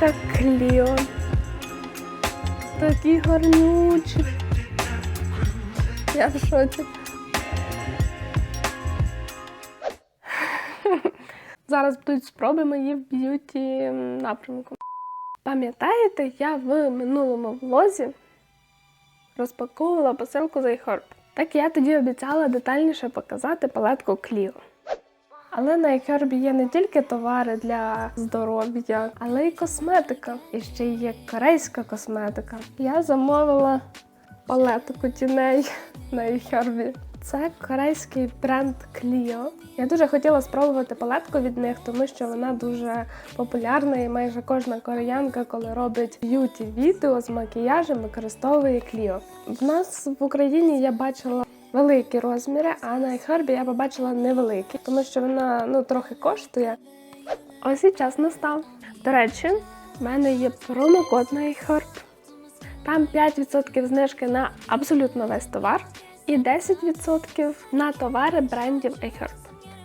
Палетка Кліо. Такі гарнючі. Я в шоці. Зараз будуть спроби мої в б'юті напрямку. Пам'ятаєте, я в минулому влозі розпаковувала посилку з iHerb. Так я тоді обіцяла детальніше показати палетку Clio. Але на iHerb є не тільки товари для здоров'я, але й косметика. І ще є корейська косметика. Я замовила палетку тіней на iHerb. Це корейський бренд Clio. Я дуже хотіла спробувати палетку від них, тому що вона дуже популярна і майже кожна кореянка, коли робить б'юті відео з макіяжем, використовує Clio. В нас в Україні я бачила великі розміри, а на iHerb я побачила невеликі, тому що вона ну трохи коштує. Ось і час настав. До речі, в мене є промокод на iHerb. Там 5% знижки на абсолютно весь товар і 10% на товари брендів iHerb.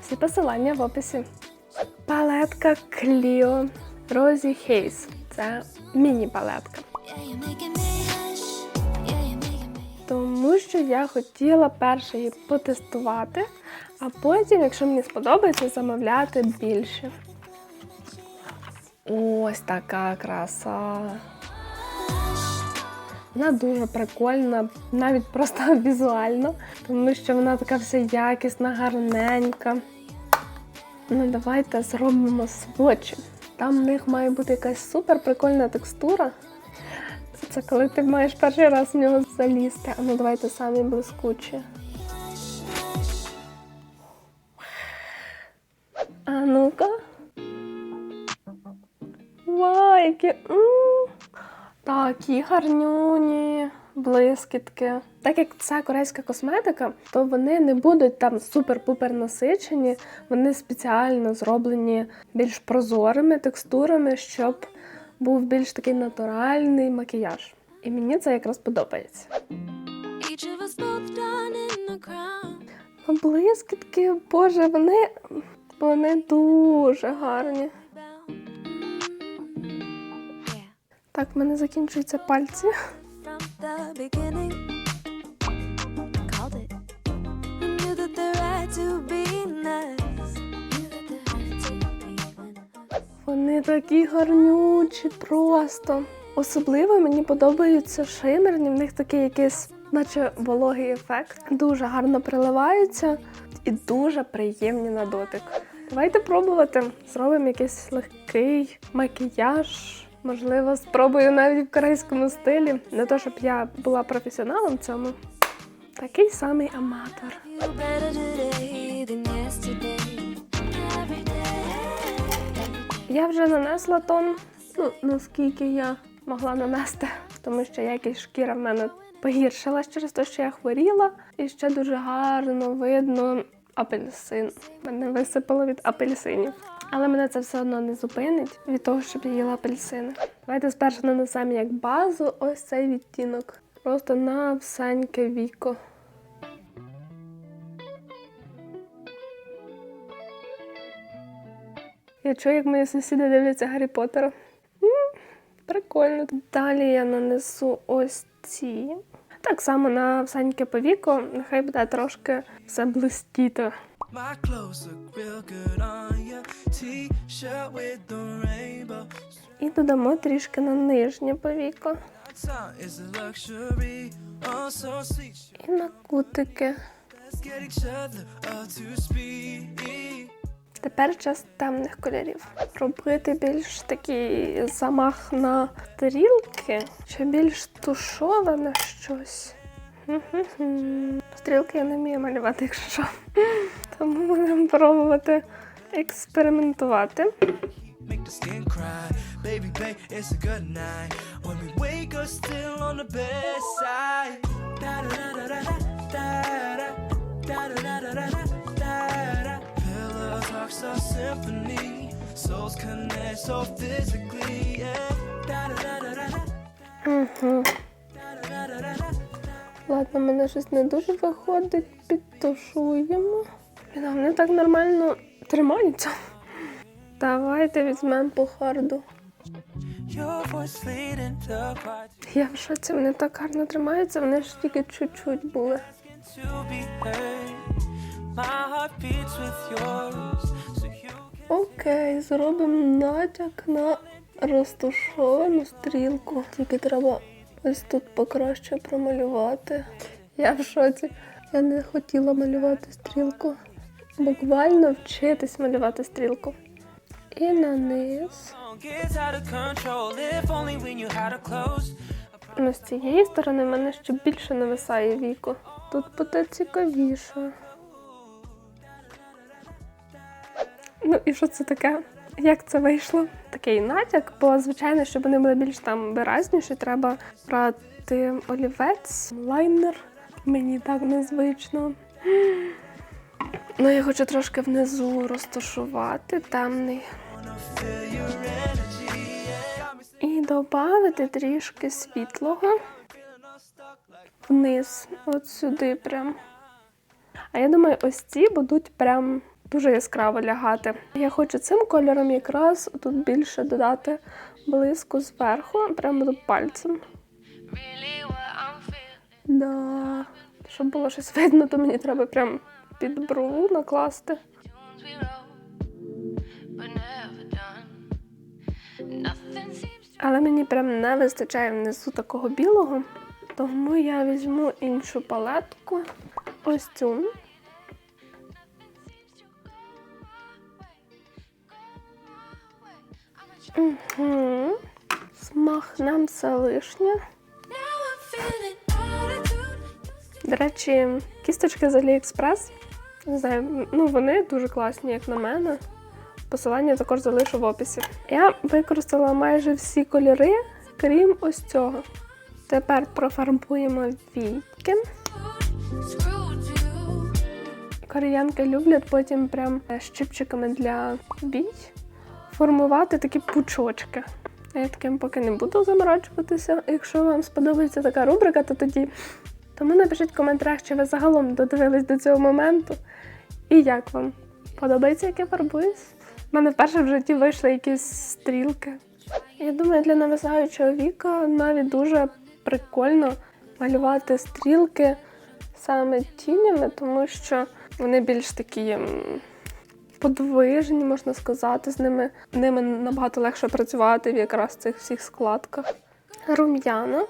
Всі посилання в описі. Палетка Clio Rosy Haze. Це міні-палетка. Я хотіла перше її потестувати, а потім, якщо мені сподобається, замовляти більше. Ось така краса. Вона дуже прикольна, навіть просто візуально, тому що вона така вся якісна, гарненька. Ну, давайте зробимо свочі. Там в них має бути якась супер прикольна текстура. Це коли ти маєш перший раз в нього залізти. А ну давайте самі блискучі. А ну-ка. Вау, які. Такі гарнюні блискітки. Так як це корейська косметика, то вони не будуть там супер-пупер насичені, вони спеціально зроблені більш прозорими текстурами, щоб був більш такий натуральний макіяж. І мені це якраз подобається. А блискітки, боже, вони, вони дуже гарні. Так, в мене закінчуються пальці. From the Вони такі гарнючі просто. Особливо мені подобаються шимерні, в них такий якийсь, наче вологий ефект. Дуже гарно приливаються і дуже приємні на дотик. Давайте пробувати. Зробимо якийсь легкий макіяж. Можливо, спробую навіть в корейському стилі. Не то, щоб я була професіоналом в цьому. Такий самий аматор. Я вже нанесла тон, ну наскільки я могла нанести, тому що якість шкіра в мене погіршилась через те, що я хворіла, і ще дуже гарно видно апельсин. Мене висипало від апельсинів. Але мене це все одно не зупинить від того, щоб я їла апельсини. Давайте спершу нанесемо як базу ось цей відтінок. Просто на всеньке віко. Я чую, як мої сусіди дивляться Гаррі Поттера. М, Прикольно. Далі я нанесу ось ці. Так само на всеньке повіко, нехай буде трошки все блистіти. І додамо трішки на нижнє повіко. Oh. І на кутики. Тепер час темних кольорів. Робити більш такий замах на тарілки чи більш тушоване щось. Стрілки я не вмію малювати, якщо що. Тому будемо пробувати експериментувати. Baby, babe, it's a good night. When we wake up still on the bedside. Da symphony. Souls connect so physically. Yeah. Da da Угу. Ладно, мене щось не дуже виходить, підтушуємо. Блін, а Вони так нормально тримаються. Давайте візьмемо по харду. Я в шоці, вони так гарно тримаються, вони ж тільки чуть-чуть були. Окей, зробимо натяк на розташовану стрілку. Тільки треба ось тут покраще промалювати. Я в шоці. Я не хотіла малювати стрілку. Буквально вчитись малювати стрілку. І на низ. Ну, з цієї сторони в мене ще більше нависає віко. Тут буде цікавіше. Ну і що це таке? Як це вийшло? Такий натяк, бо звичайно, щоб вони були більш там виразніші, треба брати олівець, лайнер. Мені так незвично. Ну, я хочу трошки внизу розташувати темний. І додати трішки світлого вниз, от сюди прям. А я думаю, ось ці будуть прям дуже яскраво лягати. Я хочу цим кольором якраз тут більше додати блиску зверху, прямо до пальцем. Да. Щоб було щось видно, то мені треба прям під брову накласти. Але мені прям не вистачає внизу такого білого, тому я візьму іншу палетку. Ось цю. Угу. Лишнє. Now I'm feeling attitude. До речі, кісточки з AliExpress. Не знаю, ну вони дуже класні, як на мене. Посилання також залишу в описі. Я використала майже всі кольори, крім ось цього. Тепер профарбуємо війки. Кореянки люблять потім прям щипчиками для бій формувати такі пучочки. Я таким поки не буду заморачуватися. Якщо вам сподобається така рубрика, то тоді. Тому напишіть в коментарях, чи ви загалом додивились до цього моменту. І як вам? Подобається, як я фарбуюсь? У мене вперше в житті вийшли якісь стрілки. Я думаю, для нависаючого віка навіть дуже прикольно малювати стрілки саме тінями, тому що вони більш такі подвижні, можна сказати, з ними, ними набагато легше працювати в якраз цих всіх складках. Рум'яна.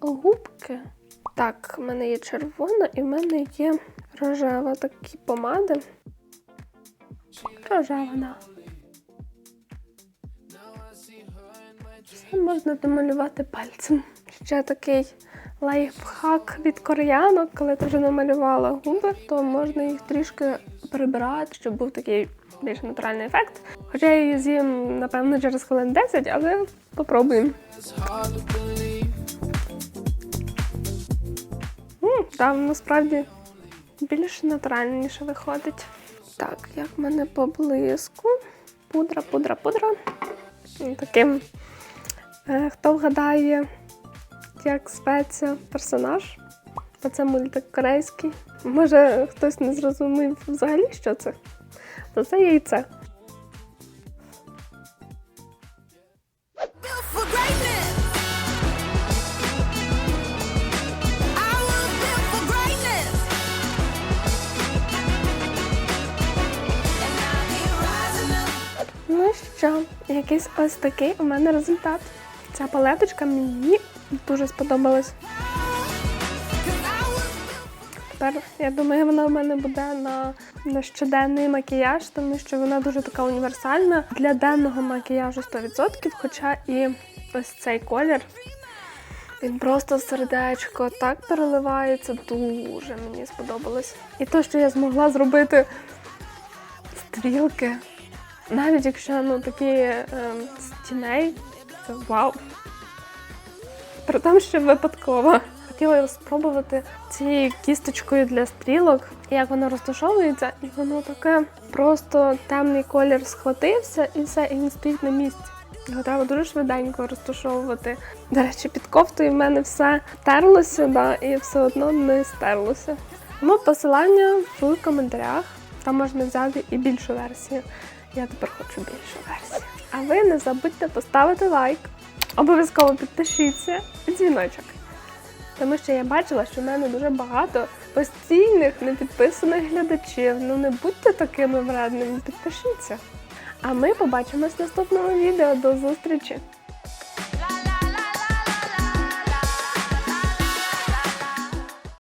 Губки. Так, в мене є червона і в мене є рожева такі помади. Рожева, да. Все можна домалювати пальцем. Ще такий лайфхак від кореянок, коли ти вже намалювала губи, то можна їх трішки прибирати, щоб був такий більш натуральний ефект. Хоча я її з'їм, напевно, через хвилин 10, але попробуємо. Там насправді більш натуральніше виходить. Так, як в мене по блиску. Пудра, пудра, пудра. Таким. Е, хто вгадає, як зветься персонаж? Бо це мультик корейський. Може, хтось не зрозумів взагалі, що це? То це яйце. Ну що, якийсь ось такий у мене результат. Ця палеточка мені дуже сподобалась. Тепер я думаю, вона в мене буде на, на щоденний макіяж, тому що вона дуже така універсальна для денного макіяжу 100%, хоча і ось цей колір. Він просто сердечко так переливається, дуже мені сподобалось. І те, що я змогла зробити стрілки, навіть якщо ну такі ем, з тіней, це вау. При тому, що випадково. Хотіла спробувати цією кісточкою для стрілок, як воно розташовується, і воно таке просто темний колір схватився і все, і він стоїть на місці. Його треба дуже швиденько розташовувати. До речі, під кофтою в мене все терлося, да, і все одно не стерлося. Тому посилання в коментарях. Там можна взяти і більшу версію. Я тепер хочу більшу версію. А ви не забудьте поставити лайк. Обов'язково підпишіться і дзвіночок. Тому що я бачила, що в мене дуже багато постійних непідписаних глядачів. Ну не будьте такими вредними, підпишіться. А ми побачимось в наступному відео. До зустрічі!